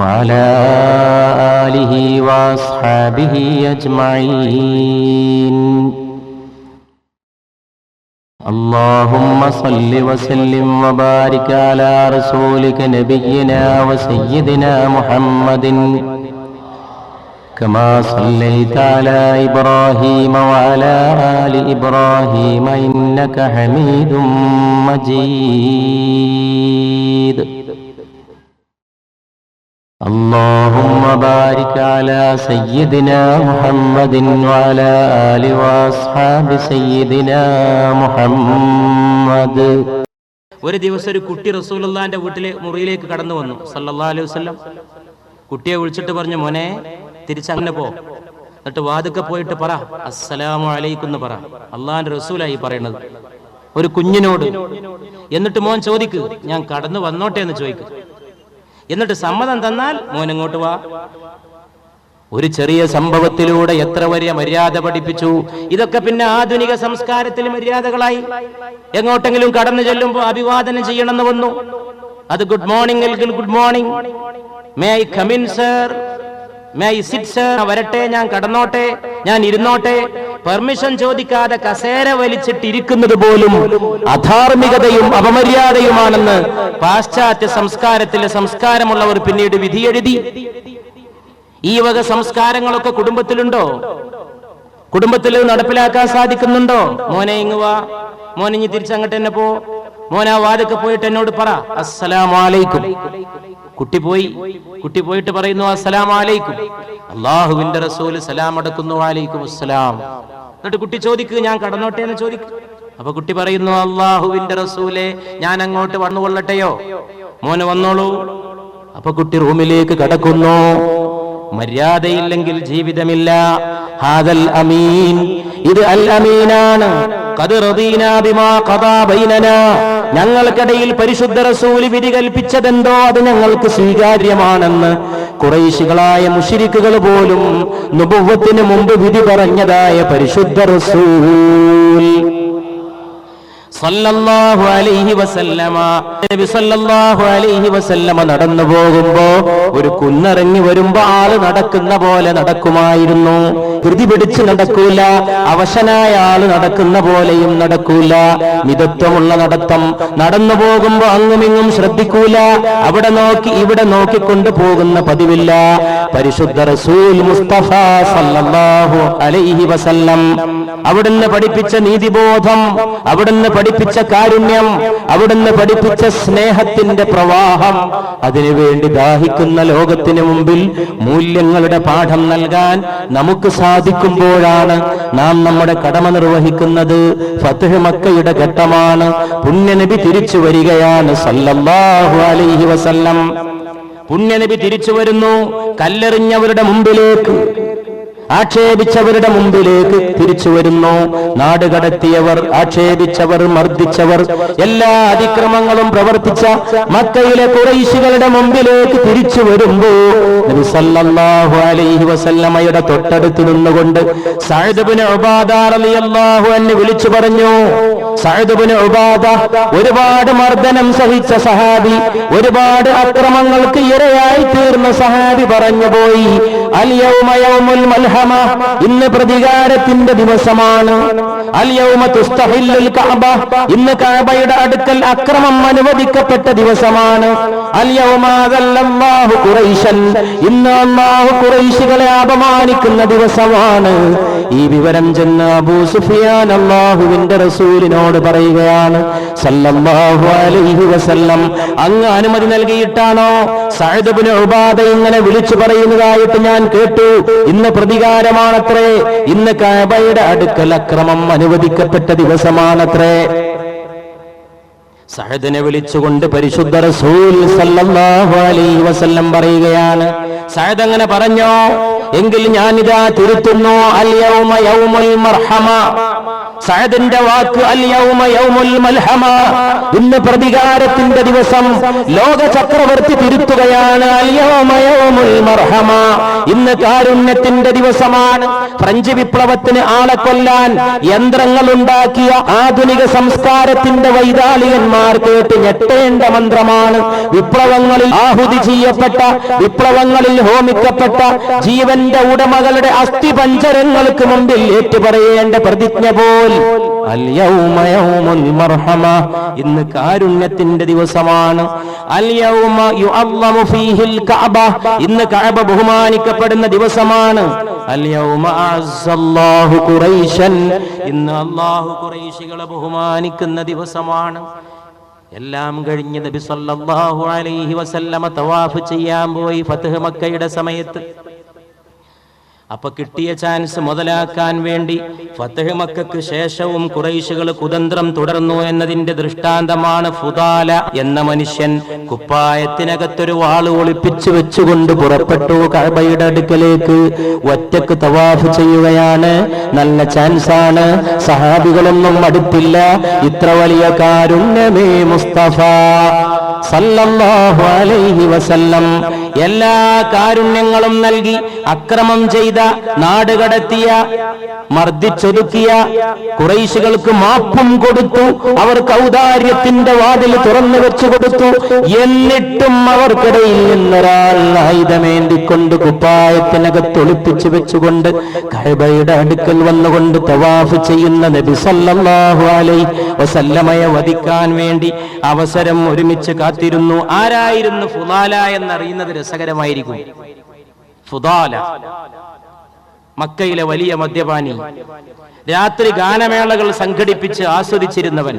وعلى آله وأصحابه أجمعين. اللهم صل وسلم وبارك على رسولك نبينا وسيدنا محمد. كما صليت على إبراهيم وعلى آل إبراهيم إنك حميد مجيد. اللهم بارك على سيدنا محمد وعلى آل وأصحاب سيدنا محمد ഒരു ദിവസം ഒരു കുട്ടി റസൂലുള്ളാന്റെ വീട്ടിലെ മുറിയിലേക്ക് കടന്നു വന്നു സല്ലല്ലാ അലൈഹി വസല്ലം കുട്ടിയെ വിളിച്ചിട്ട് പറഞ്ഞു മോനെ തിരിച്ചങ്ങനെ പോ എന്നിട്ട് വാതുക്കെ പോയിട്ട് പറ അസ്സലാമു അലൈക്കും എന്ന് പറ അള്ളാന്റെ റസൂലായി പറയണത് ഒരു കുഞ്ഞിനോട് എന്നിട്ട് മോൻ ചോദിക്ക് ഞാൻ കടന്നു വന്നോട്ടെ എന്ന് ചോദിക്കും എന്നിട്ട് സമ്മതം തന്നാൽ മോനങ്ങോട്ട് വാ. ഒരു ചെറിയ സംഭവത്തിലൂടെ എത്ര വലിയ മര്യാദ പഠിപ്പിച്ചു. ഇതൊക്കെ പിന്നെ ആധുനിക സംസ്കാരത്തിൽ മര്യാദകളായി. എങ്ങോട്ടെങ്കിലും കടന്നു ചെല്ലുമ്പോൾ അഭിവാദനം ചെയ്യണമെന്ന് വന്നു. അത് ഗുഡ് മോർണിംഗ് അല്ലെങ്കിൽ good morning may I come in sir may I sit sir വരട്ടെ ഞാൻ കടന്നോട്ടെ ഞാൻ ഇരുന്നോട്ടെ. പെർമിഷൻ ചോദിക്കാതെ കസേര വലിച്ചിട്ടിരിക്കുന്നത് പോലും അധാർമികതയും അപമര്യാദയുമാണെന്ന് പാശ്ചാത്യ സംസ്കാരത്തിലെ സംസ്കാരമുള്ളവർ പിന്നീട് വിധിയെഴുതി ഈ വക സംസ്കാരങ്ങളൊക്കെ കുടുംബത്തിലുണ്ടോ? കുടുംബത്തിൽ നടപ്പിലാക്കാൻ സാധിക്കുന്നുണ്ടോ? മോനെ ഇങ്ങുവാ മോനെ ഇനി തിരിച്ചങ്ങോട്ട് തന്നെ പോ. മോനാ വാതൊക്കെ പോയിട്ട് എന്നോട് പറ. അസ്സലാമലൈക്കും കുട്ടി പോയി. കുട്ടി പോയിട്ട് പറയുന്നു അസ്സലാമലൈക്കും അള്ളാഹുവിന്റെ റസൂൽ സലാം അടക്കുന്നു വാലൈക്കും അസ്സലാം. എന്നിട്ട് കുട്ടി ചോദിക്കുക ഞാൻ കടന്നോട്ടെ? എന്ന് ചോദിക്കും. അപ്പൊ കുട്ടി പറയുന്നു അള്ളാഹുവിന്റെ റസൂലെ ഞാൻ അങ്ങോട്ട് വന്നുകൊള്ളട്ടെയോ? മോന് വന്നോളൂ. അപ്പൊ കുട്ടി റൂമിലേക്ക് കടക്കുന്നു. മര്യാദയില്ലെങ്കിൽ ജീവിതമില്ല. ഹാദൽ അമീൻ. ഇത് അൽ അമീനാണ്. ഞങ്ങൾക്കിടയിൽ പരിശുദ്ധ റസൂൽ വിധി കൽപ്പിച്ചതെന്തോ അത് ഞങ്ങൾക്ക് സ്വീകാര്യമാണെന്ന് കുറേശികളായ മുഷിരിക്കുകൾ പോലും നുപുവത്തിന് മുമ്പ് വിധി പറഞ്ഞതായ പരിശുദ്ധ റസൂൽ. സല്ലല്ലാഹു അലൈഹി വസല്ലമ. നബി സല്ലല്ലാഹു അലൈഹി വസല്ലമ നടന്നു പോകുമ്പോ ഒരു കുന്നിറങ്ങി വരുമ്പോ ആൾ നടക്കുന്ന പോലെ നടക്കുമായിരുന്നു. ധൃതി പിടിച്ച് നടക്കൂല അവശനായ ആൾ നടക്കുന്ന പോലെയും നടക്കൂല. മിതത്വമുള്ള നടത്തം. നടന്നു പോകുമ്പോ അങ്ങുമിങ്ങും ശ്രദ്ധിക്കൂല. അവിടെ നോക്കി ഇവിടെ നോക്കിക്കൊണ്ട് പോകുന്ന പതിവില്ല. പരിശുദ്ധ റസൂൽ മുസ്തഫ സല്ലല്ലാഹു അലൈഹി വസല്ലം. അവിടുന്ന് പഠിപ്പിച്ച നീതിബോധം അവിടുന്ന് പഠിപ്പിച്ച കാരുണ്യം അവിടുന്ന് പഠിപ്പിച്ച സ്നേഹത്തിന്റെ പ്രവാഹം അതിനുവേണ്ടി ദാഹിക്കുന്ന ലോകത്തിന് മുമ്പിൽ മൂല്യങ്ങളുടെ പാഠം നൽകാൻ നമുക്ക് സാധിക്കുമ്പോഴാണ് നാം നമ്മുടെ കടമ നിർവഹിക്കുന്നത്. ഫത്ഹ് മക്കയുടെ ഘട്ടമാണ്. പുണ്യനബി തിരിച്ചു വരികയാണ്. സല്ലല്ലാഹു അലൈഹി വസല്ലം. പുണ്യനബി തിരിച്ചു വരുന്നു. കല്ലെറിഞ്ഞവരുടെ മുമ്പിലേക്ക്. ആക്ഷേപിച്ചവരുടെ മുമ്പിലേക്ക് തിരിച്ചു വരുന്നു. നാട് കടത്തിയവർ ആക്ഷേപിച്ചവർ മർദ്ദിച്ചവർ എല്ലാ അതിക്രമങ്ങളും പ്രവർത്തിച്ച മക്കയിലെ കുറൈശികളുടെ മുമ്പിലേക്ക് തിരിച്ചു വരുമ്പോ നബി സല്ലല്ലാഹു അലൈഹി വസല്ലമയുടെ തൊട്ടടുത്ത് നിന്നുകൊണ്ട് സഅദ്ബിന് ഉബാദ റളിയല്ലാഹു അൻഹു വിളിച്ചു പറഞ്ഞു സഅദ്ബിന് ഉപാധ ഒരുപാട് മർദ്ദനം സഹിച്ച സഹാബി ഒരുപാട് അക്രമങ്ങൾക്ക് ഇരയായി തീർന്ന സഹാബി പറഞ്ഞുപോയി അൽ യൗമ യൗമുൽ മൽഹമ ഇന്ന് പ്രതികാരത്തിന്റെ ദിവസമാണ്. അൽ യൗമ തുസ്തഹില്ലുൽ കഅബ ഇന്ന് കഅബയുടെ അടുക്കൽ അക്രമം അനുവദിക്കപ്പെട്ട ദിവസമാണ്. അൽ യൗമ അദല്ലല്ലാഹു ഖുറൈശൻ ഇന്ന് അല്ലാഹു ഖുറൈശികളെ അപമാനിക്കുന്ന ദിവസമാണ്. ഈ വിവരം ചെന്ന് അബൂ സുഫിയാൻ അള്ളാഹുവിന്റെ റസൂലിനോട് പറയുകയാണ്. സല്ലല്ലാഹു അലൈഹി വസല്ലം. അങ്ങ് അനുമതി നൽകിയിട്ടാണോ? ഉബാദ ഇങ്ങനെ വിളിച്ചു പറയുന്നതായിട്ട് ഞാൻ കേട്ടു. ഇന്ന് പ്രതികാരമാണത്രേ. ഇന്ന് കഅബയുടെ അടുക്കൽ അക്രമം അനുവദിക്കപ്പെട്ട ദിവസമാണത്രേ. സഹദിനെ വിളിച്ചുകൊണ്ട് പരിശുദ്ധ റസൂൽ സല്ലല്ലാഹു അലൈഹി വസല്ലം പറയുകയാണ്. സഹദ് അങ്ങനെ പറഞ്ഞോ? എങ്കിൽ ഞാനിതാ തിരുത്തുന്നു. അൽ യൗമ യൗമുൽ മർഹമ. സഅദിന്റെ വാക്ക് യൗമുൽ മൽഹമ. ഇന്ന് പ്രതികാരത്തിന്റെ ദിവസം ലോക ചക്രവർത്തി തിരുത്തുകയാണ്. അൽ യൗമ യൗമുൽ മർഹമ ഇന്ന് കാരുണ്യത്തിന്റെ ദിവസമാണ്. ഫ്രഞ്ച് വിപ്ലവത്തിന് ആളെ കൊല്ലാൻ യന്ത്രങ്ങൾ ഉണ്ടാക്കിയ ആധുനിക സംസ്കാരത്തിന്റെ വൈതാളികന്മാർ കേട്ട് ഞെട്ടേണ്ട മന്ത്രമാണ്. വിപ്ലവങ്ങളിൽ ആഹുതി ചെയ്യപ്പെട്ട വിപ്ലവങ്ങളിൽ ഹോമിക്കപ്പെട്ട ജീവന്റെ ഉടമകളുടെ അസ്ഥിപഞ്ചരങ്ങൾക്ക് മുമ്പിൽ ഏറ്റുപറയേണ്ട പ്രതിജ്ഞ പോൽ അൽ യൗമ യൗമുൽ മർഹമ. ഇന്ന് കാരുണ്യത്തിന്റെ ദിവസമാണ്. അൽ യൗമ യുഅല്ലമു ഫീഹിൽ കഅബ. ഇന്ന് കഅബ ബഹുമാനിക്കപ്പെടുന്ന ദിവസമാണ്. അൽ യൗമ അസ്സല്ലാഹു ഖുറൈശൻ. ഇന്ന് അല്ലാഹു ഖുറൈശികളെ ബഹുമാനിക്കുന്ന ദിവസമാണ്. എല്ലാം കഴിഞ്ഞ് നബി സല്ലല്ലാഹു അലൈഹി വസല്ലമ തവാഫ് ചെയ്യാൻ പോയി. ഫത്ഹ് മക്കയുടെ സമയത്ത് അപ്പൊ കിട്ടിയ ചാൻസ് മുതലാക്കാൻ വേണ്ടി ഫത്തഹ് മക്കൾക്ക് ശേഷവും കുറൈശുകൾ കുതന്ത്രം തുടർന്നു എന്നതിന്റെ ദൃഷ്ടാന്തമാണ് ഫുദാല എന്ന മനുഷ്യൻ. കുപ്പായത്തിനകത്തൊരു വാൾ ഒളിപ്പിച്ചു വെച്ചുകൊണ്ട് പുറപ്പെട്ടു കഅബയുടെ അടുക്കലേക്ക്. ഒറ്റയ്ക്ക് തവാഫ് ചെയ്യുകയാണ്. നല്ല ചാൻസ് ആണ്. സഹാബികളൊന്നും അടുത്തില്ല. ഇത്ര വലിയ കാരുണ്യമേ മുസ്തഫ സല്ലല്ലാഹു വസല്ലം. എല്ലാ കാരുണ്യങ്ങളും നൽകി അക്രമം ചെയ്ത നാട് കടത്തിയ മർദ്ദിച്ചൊതുക്കിയ കുറൈശികൾക്ക് മാപ്പും കൊടുത്തു അവർക്ക് ഔദാര്യത്തിന്റെ വാതിൽ തുറന്നു വെച്ചു കൊടുത്തു. എന്നിട്ടും അവർക്കിടയിൽ നിന്നൊരാൾ ആയുധമേന്തിക്കൊണ്ട് കുപ്പായത്തിനകത്ത് ഒളിപ്പിച്ചു വെച്ചുകൊണ്ട് കഅബയുടെ അടുക്കൽ വന്നുകൊണ്ട് തവാഫ് ചെയ്യുന്ന നബി സല്ലല്ലാഹു വസല്ലമയെ വധിക്കാൻ വേണ്ടി അവസരം ഒരുമിച്ച് കാത്തിരുന്നു. ആരായിരുന്നു ഫുലാല എന്നറിയുന്നത് രസകരമായിരിക്കും. ഫുദാല. മക്കയിലെ വലിയ മദ്യപാനി. രാത്രി ഗാനമേളകൾ സംഘടിപ്പിച്ച് ആസ്വദിച്ചിരുന്നവൻ.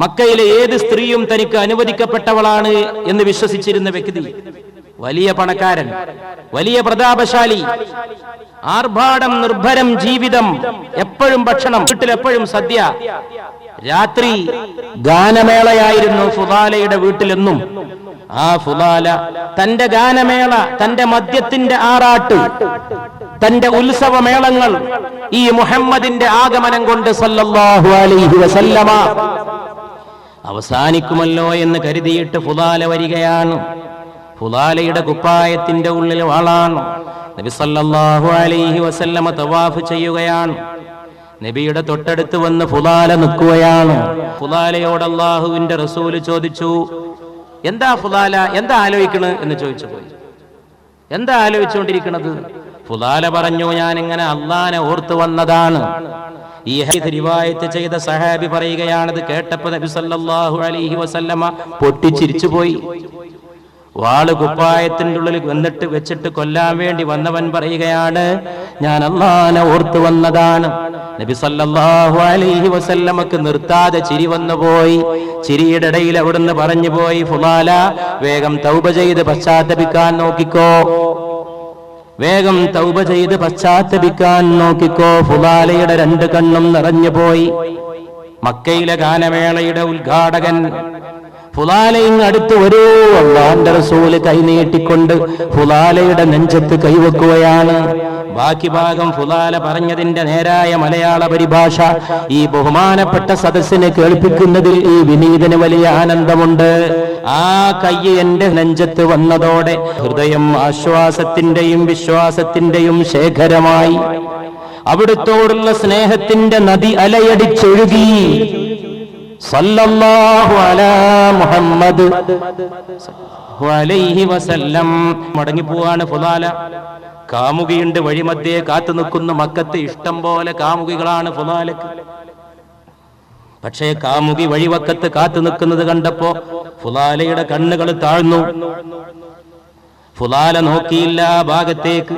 മക്കയിലെ ഏത് സ്ത്രീയും തനിക്ക് അനുവദിക്കപ്പെട്ടവളാണ് എന്ന് വിശ്വസിച്ചിരുന്ന വ്യക്തി. വലിയ പണക്കാരൻ. വലിയ പ്രതാപശാലി. ആർഭാടം നിർഭരം ജീവിതം എപ്പോഴും ഭക്ഷണം വീട്ടിൽ എപ്പോഴും സദ്യ. രാത്രി ഗാനമേളയായിരുന്നു ഫുദാലയുടെ വീട്ടിലെന്നും. ആ ഫുലാല തന്റെ ഗാനമേള തന്റെ മദ്യത്തിന്റെ ആറാട്ട് തന്റെ ഉത്സവമേളങ്ങൾ ഈ മുഹമ്മദിന്റെ ആഗമനം കൊണ്ട് സല്ലല്ലാഹു അലൈഹി വസല്ലമ അവസാനിക്കുമല്ലോ എന്ന് കരുതിയിട്ട് ഫുലാല വരികയാണ്. ഫുലാലയുടെ കുപ്പായത്തിന്റെ ഉള്ളിൽ വാളാണ്. നബി സല്ലല്ലാഹു അലൈഹി വസല്ലമ തവാഫ് ചെയ്യുകയാണ്. നബിയുടെ തൊട്ടടുത്ത് വന്ന് ഫുലാല നിൽക്കുകയാണ്. ഫുലാലയോട് അള്ളാഹുവിന്റെ റസൂൽ ചോദിച്ചു എന്താ ഫുലാല എന്താ ആലോചിക്കണ്? എന്ന് ചോദിച്ചു എന്താ ആലോചിച്ചുകൊണ്ടിരിക്കുന്നത് ഫുലാല പറഞ്ഞു ഞാൻ ഇങ്ങനെ അള്ളാനെ ഓർത്തു വന്നതാണ്. ഈ ഹരിവായത്ത് ചെയ്ത സഹാബി പറയുകയാണത് കേട്ടപ്പോ നബി സല്ലല്ലാഹു അലൈഹി വസല്ലമ പൊട്ടിച്ചിരിച്ചു പോയി വാൾ കുപ്പായത്തിന്റെ ഉള്ളിൽ വന്നിട്ട് വെച്ചിട്ട് കൊല്ലാൻ വേണ്ടി വന്നവൻ പറയുകയാണ് ഞാൻ അള്ളാനെ ഓർത്തു വന്നതാണ്. നബി സല്ലല്ലാഹു അലൈഹി വസല്ലമക്ക് നിർത്താതെ ചിരി വന്നു പോയി. ചിരിയുടെ ഇടയിൽ അവിടുന്ന് പറഞ്ഞു പോയി ഫുലാല വേഗം തൗബ ചെയ്ത് പശ്ചാത്തപിക്കാൻ നോക്കിക്കോ. വേഗം തൗബ ചെയ്ത് പശ്ചാത്തപിക്കാൻ നോക്കിക്കോ ഫുലാലയുടെ രണ്ട് കണ്ണും നിറഞ്ഞു പോയി. മക്കയിലെ ഗാനമേളയുടെ ഉദ്ഘാടകൻ ഫുലാലയിങ് അടുത്ത് വരൂ. അള്ളാന്റെ റസൂൽ കൈനീട്ടിക്കൊണ്ട് ഫുലാലയുടെ നെഞ്ചത്ത് കൈവെക്കുകയാണ്. ബാക്കി ഭാഗം ഫുലാല പറഞ്ഞതിന്റെ നേരായ മലയാള പരിഭാഷ ഈ ബഹുമാനപ്പെട്ട സദസ്സിനെ കേൾപ്പിക്കുന്നതിൽ ഈ വിനീതന് വലിയ ആനന്ദമുണ്ട്. ആ കൈ എന്റെ നെഞ്ചത്ത് വന്നതോടെ ഹൃദയം ആശ്വാസത്തിന്റെയും വിശ്വാസത്തിന്റെയും ശേഖരമായി. അവിടുത്തോടുള്ള സ്നേഹത്തിന്റെ നദി അലയടിച്ചൊഴുകി. മുഹമ്മദ് പോവാണ് വസല്ലം. മടങ്ങിപ്പോവാണ് ഫുലാല കാമുകിയുണ്ട് വഴിമധ്യേ കാത്തു നിൽക്കുന്ന മക്കത്ത്. ഇഷ്ടം പോലെ കാമുകികളാണ് ഫുലാലക്ക് പക്ഷേ കാമുകി വഴിവക്കത്ത് കാത്തു നിൽക്കുന്നത് കണ്ടപ്പോ ഫുലാലയുടെ കണ്ണുകൾ താഴ്ന്നു. ഫുലാല നോക്കിയില്ല ആ ഭാഗത്തേക്ക്.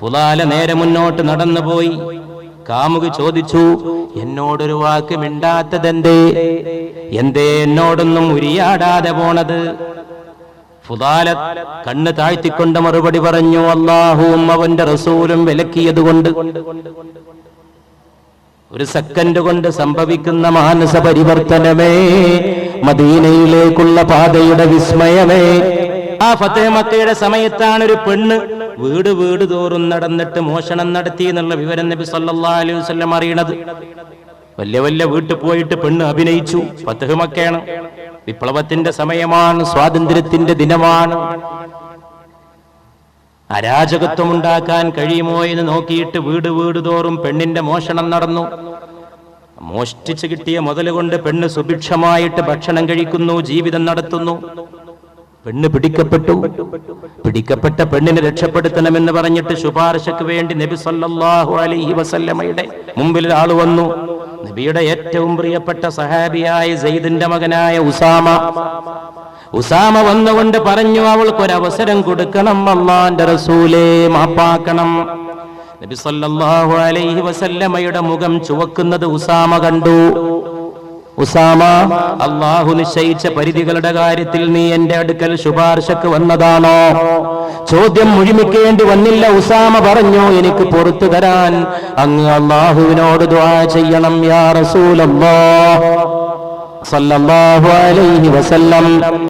ഫുലാല നേരെ മുന്നോട്ട് നടന്നുപോയി. കാമുകി ചോദിച്ചു എന്നോടൊരു വാക്ക് മിണ്ടാത്തതെന്തേ? എന്തേ എന്നോടൊന്നും ഉരിയാടാതെ പോണത്? ഫുദാല കണ്ണ് താഴ്ത്തിക്കൊണ്ട് മറുപടി പറഞ്ഞു അള്ളാഹുവും അവന്റെ റസൂലും വിലക്കിയതുകൊണ്ട്. ഒരു സെക്കൻഡ് കൊണ്ട് സംഭവിക്കുന്ന മാനസ പരിവർത്തനമേ മദീനയിലേക്കുള്ള പാതയുടെ വിസ്മയമേ ആ ഫത്തേമക്കയുടെ സമയത്താണ് ഒരു പെണ്ണ് വീട് വീട് തോറും നടന്നിട്ട് മോഷണം നടത്തി എന്നുള്ള വിവരം നബി സല്ലാ അലൈഹി വസല്ലം അറിയണത്. വല്യ വല്യ വീട്ടിൽ പോയിട്ട് പെണ്ണ് അഭിനയിച്ചു. ഫത്തേമക്കയാണ് വിപ്ലവത്തിന്റെ സമയമാണ് സ്വാതന്ത്ര്യത്തിന്റെ ദിനമാണ്. അരാജകത്വം ഉണ്ടാക്കാൻ കഴിയുമോ എന്ന് നോക്കിയിട്ട് വീട് വീട് തോറും പെണ്ണിന്റെ മോഷണം നടന്നു. മോഷ്ടിച്ചു കിട്ടിയ മുതലുകൊണ്ട് പെണ്ണ് സുഭിക്ഷമായിട്ട് ഭക്ഷണം കഴിക്കുന്നു ജീവിതം നടത്തുന്നു. പെണ്ണ് പിടിക്കപ്പെട്ടു. പിടിക്കപ്പെട്ട പെണ്ണിനെ രക്ഷപ്പെടുത്തണമെന്ന് പറഞ്ഞിട്ട് ശുപാർശക്ക് വേണ്ടി നബി സല്ലല്ലാഹു അലൈഹി വസല്ലമയുടെ മുമ്പിൽ ഒരാൾ വന്നു. നബിയുടെ ഏറ്റവും പ്രിയപ്പെട്ട സഹാബിയായ സെയ്ദിന്റെ മകനായ ഉസാമ. ഉസാമ വന്നുകൊണ്ട് പറഞ്ഞു അവൾക്ക് ഒരു അവസരം കൊടുക്കണം അള്ളാന്റെ റസൂലേ മാപ്പാക്കണം. നബി സല്ലല്ലാഹു അലൈഹി വസല്ലമയുടെ മുഖം ചുവക്കുന്നത് ഉസാമ കണ്ടു. ഉസാമ അള്ളാഹു നിശ്ചയിച്ച പരിധികളുടെ കാര്യത്തിൽ നീ എന്റെ അടുക്കൽ ശുപാർശക്ക് വന്നതാണോ? ചോദ്യം മുഴുമിക്കേണ്ടി വന്നില്ല ഉസാമ പറഞ്ഞു. എനിക്ക് പുറത്തു തരാൻ അങ്ങ് അള്ളാഹുവിനോട് ദ്വാ ചെയ്യണം യാ റസൂലല്ലാഹു അലൈഹി വസല്ലം.